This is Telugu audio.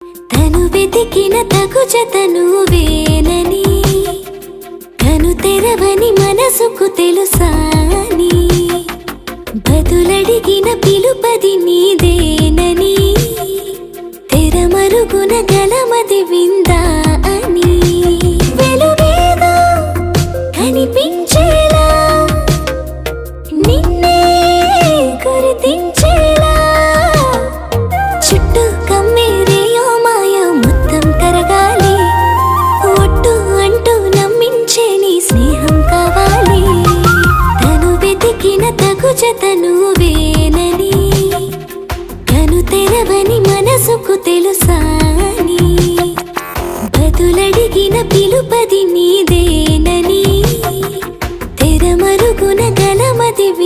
తను వెతికిన తగు జతనువేనని తను తెరవని మనసుకు తెలుసాని బదులడిగిన పిలుపది నీదేనని తెరమరుగున గలమది విందా అని. వెలువేదా కనిపించ అక్షతను వేనని కను తెరవని మనసుకు తెలుసాని బదులడిగిన పిలుపది నీదేనని తెరమరుగున గలమదివి